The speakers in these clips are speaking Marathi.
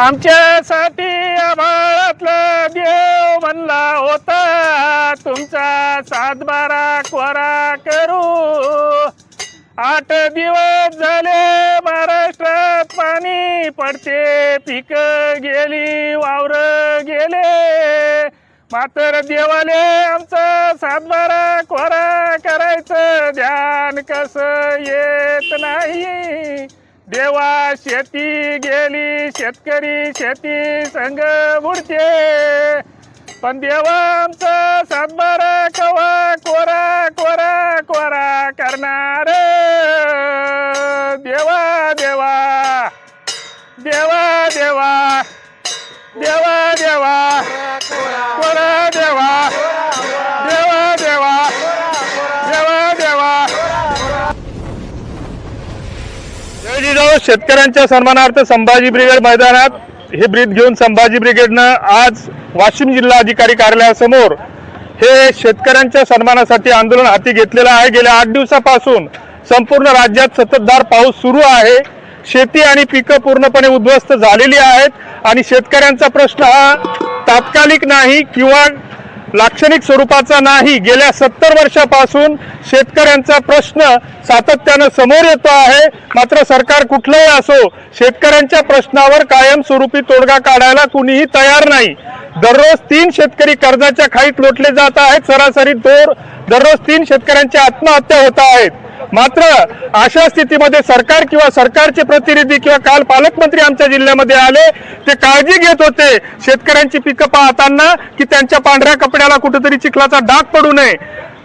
आमच्यासाठी आभाळातला देव म्हणला होता तुमचा सातबारा कोरा करू. आठ दिवस झाले महाराष्ट्रात पाणी पडते पीक गेली वावर गेले. मात्र देवाले आमचा सातबारा कोरा करायचं ध्यान कसं येत नाही. देवा शेती गेली शेतकरी शेती संग बुडते पण देवा आमचा सातबारा कवा कोरा कोरा कोरा करणार. देवा देवा देवा देवा देवा देवा. शेतकऱ्यांच्या सन्मानार्थ संभाजी ब्रिगेड मैदानात हे ब्रीद घेऊन संभाजी ब्रिगेडनं आज वाशिम जिल्हा अधिकारी कार्यालयासमोर हे शेतकऱ्यांच्या सन्मानासाठी आंदोलन हाती घेतलेलं आहे. गेल्या आठ दिवसापासून संपूर्ण राज्यात सततधार पाऊस सुरू आहे. शेती आणि पिकं पूर्णपणे उद्ध्वस्त झालेली आहेत. आणि शेतकऱ्यांचा प्रश्न हा तात्कालिक नाही किंवा लाक्षणिक स्वरूपाचा नाही. गेल्या सत्तर वर्षापासून शेतकऱ्यांचा प्रश्न सातत्यानं समोर येतो आहे. मात्र सरकार कुठलंही असो शेतकऱ्यांच्या प्रश्नावर कायमस्वरूपी तोडगा काढायला कुणीही तयार नाही. दररोज तीन शेतकरी कर्जाच्या खाईत लोटले जात आहेत. सरासरी दोर दररोज तीन शेतकऱ्यांच्या आत्महत्या होत आहेत. मात्र अशा स्थितीमध्ये सरकार किंवा सरकारचे प्रतिनिधी किंवा काल पालकमंत्री आमच्या जिल्ह्यामध्ये आले ते काळजी घेत होते शेतकऱ्यांची पिकं पाहताना की त्यांच्या पांढऱ्या कपड्याला कुठेतरी चिखलाचा डाग पडू नये.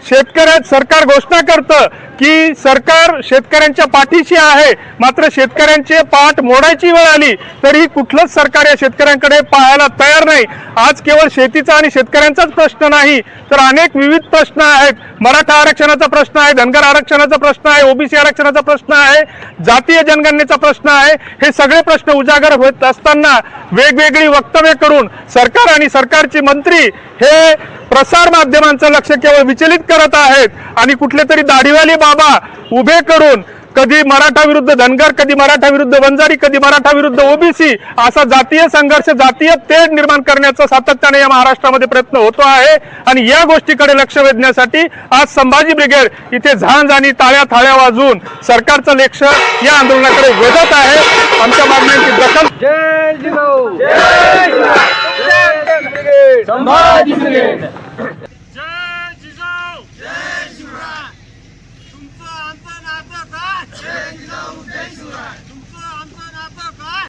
शेतकऱ्या सरकार घोषणा करतं की सरकार शेतकऱ्यांच्या पाठीशी आहे. मात्र शेतकऱ्यांचे पाठ मोडायची वेळ आली तरी कुठलंच सरकार या शेतकऱ्यांकडे पाहायला तयार नाही. आज केवळ शेतीचा आणि शेतकऱ्यांचाच प्रश्न नाही तर अनेक विविध प्रश्न आहेत. मराठा आरक्षणाचा प्रश्न आहे धनगर आरक्षणाचा प्रश्न आहे ओबीसी आरक्षणाचा प्रश्न आहे जातीय जनगणनेचा प्रश्न आहे. हे सगळे प्रश्न उजागर होत असताना वेगवेगळी वक्तव्य करून सरकार आणि सरकारचे मंत्री हे प्रसार माध्यमांचं लक्ष केवळ विचलित करत आहेत. आणि कुठले तरी दाढीवाले बाबा उभे करून कधी मराठा विरुद्ध धनगर कधी मराठा विरुद्ध वंजारी कधी मराठा विरुद्ध ओबीसी असा जातीय संघर्ष जातीय तेढ निर्माण करण्याचा सातत्याने या महाराष्ट्रामध्ये प्रयत्न होतो आहे आणि या गोष्टीकडे लक्ष वेधण्यासाठी आज संभाजी ब्रिगेड इथे झांज आणि टाळ्या थाळ्या वाजवून सरकारचं लक्ष या आंदोलनाकडे वेधत आहे आमच्या मागण्यांची दखल जय संभाजी ब्रिगेड